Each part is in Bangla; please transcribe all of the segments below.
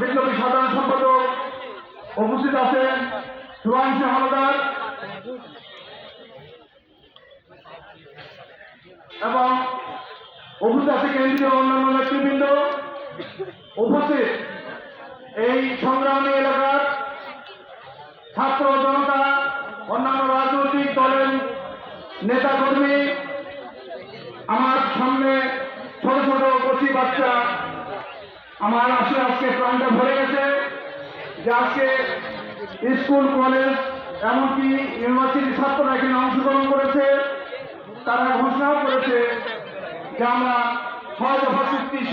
বিপ্লবী সাধারণ সম্পাদক উপস্থিত আছেন সুভাংশু হালদার এবং উপস্থিত আছে কেন্দ্রীয় অন্যান্য নেতৃবৃন্দ। উপস্থিত এই সংগ্রামী এলাকার ছাত্র জনতা, অন্যান্য রাজনৈতিক দলের নেতাকর্মী, আমার সামনে ছোট ছোট কচি বাচ্চা আমার আসলে আজকে প্রাণটা ভরে গেছে যে আজকে স্কুল, কলেজ, এমনকি ইউনিভার্সিটির ছাত্ররা এখানে অংশগ্রহণ করেছে, তারা ঘোষণাও করেছে যে আমরা ছয় দফা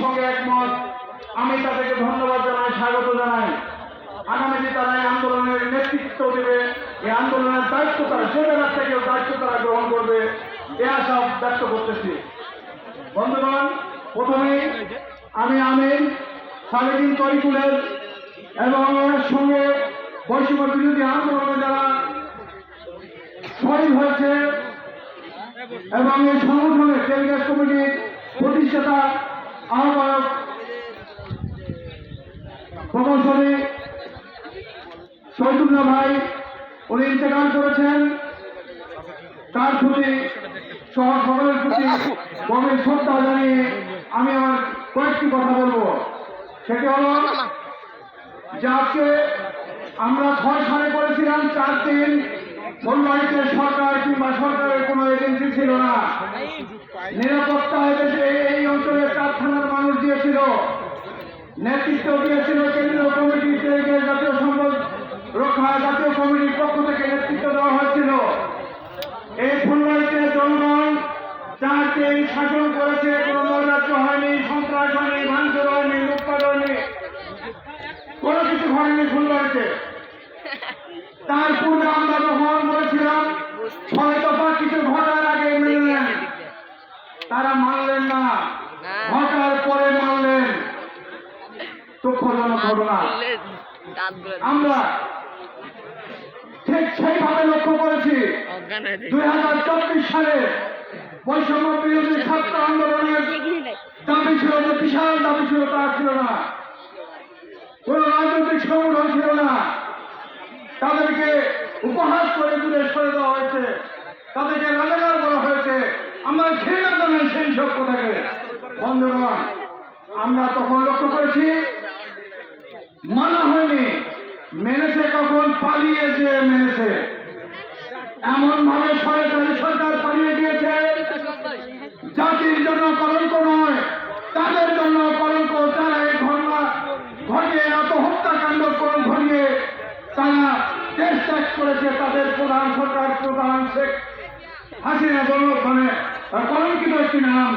সঙ্গে একমত। আমি তাদেরকে ধন্যবাদ জানাই, স্বাগত জানাই। আগামীতে তারা এই আন্দোলনের নেতৃত্ব দেবে, এই আন্দোলনের দায়িত্ব তারা, যে জায়গার থেকেও দায়িত্ব তারা গ্রহণ করবে, এ আশা ব্যক্ত করতেছি। বন্ধুগণ, প্রথমেই আমি আমিন সালেদিন তরিকুলের এবং সঙ্গে বৈষম্য বিরোধী আন্দোলনে যারা শহীদ হয়েছে এবং এই সংগঠনের ডেলিগেট কমিটির প্রতিষ্ঠাতা আহ্বায়ক প্রকৌশলী শহীদুল্লাহ ভাই, উনি ইন্তেকাল করেছেন। তার প্রতি সহ সকলের প্রতি গভীর শ্রদ্ধা জানিয়ে আমি আমার কয়েকটি কথা বলব। সেটি হলো। যে আজকে আমরা ছয় সালে করেছিলাম, চার দিন ফুলবাড়িতে সরকার কিংবা সরকারের কোনো এজেন্সি ছিল না। নিরাপত্তা এদেশে এই অঞ্চলে চার থানার মানুষ দিয়েছিল, নেতৃত্ব দিয়েছিল, কেন্দ্রীয় কমিটি থেকে জাতীয় সম্পদ রক্ষা, জাতীয় কমিটির পক্ষ থেকে নেতৃত্ব দেওয়া হয়েছিল এই ফুলবাড়িতে জনগণ চার দিন শাসন করেছে কোনো নৈরাজ্য হয়নি সন্ত্রাস হয়নি ভাঙচুর হয়নি লুটপাট হয়নি কোনো কিছু হয়নি ফুলবাড়িতে তার পূর্বে আমরা যখন বলেছিলাম ছয় দফা কিছু ঘটার আগে মেনে তারা মানলেন না। ঘটার পরে মানলেন। দুঃখজনক ঘটনা। আমরা ঠিক সেইভাবে লক্ষ্য করেছি। দুই হাজার চব্বিশ সালে বৈষম্য বিরোধী ছাত্র আন্দোলনের দাবি ছিল যে বিশাল দাবি ছিল তা ছিল না। কোন রাজনৈতিক সংগঠন ছিল না। তাদেরকে উপহাস করে দূরে সরে দেওয়া হয়েছে। তাদেরকে রাজাকার বলা হয়েছে। আমরা ঘৃণা জানাই সেই সব কথাকে। বন্ধুগণ, আমরা তখন লক্ষ্য করেছি, মানা হয়নি। মেনেছে কখন, পালিয়ে যে মেনেছে এমন ভাবে সরকারি সরকার পালিয়ে দিয়েছে জাতির জন্য কলঙ্ক নয় তাদের জন্য কলঙ্ক যারা এই ঘটনা ঘটিয়ে এত হত্যাকাণ্ড করে ঘটিয়ে তারা দেশ ত্যাগ করেছে তাদের প্রধান সরকার প্রধান শেখ হাসিনা মানে কলঙ্কিত একটি নাম।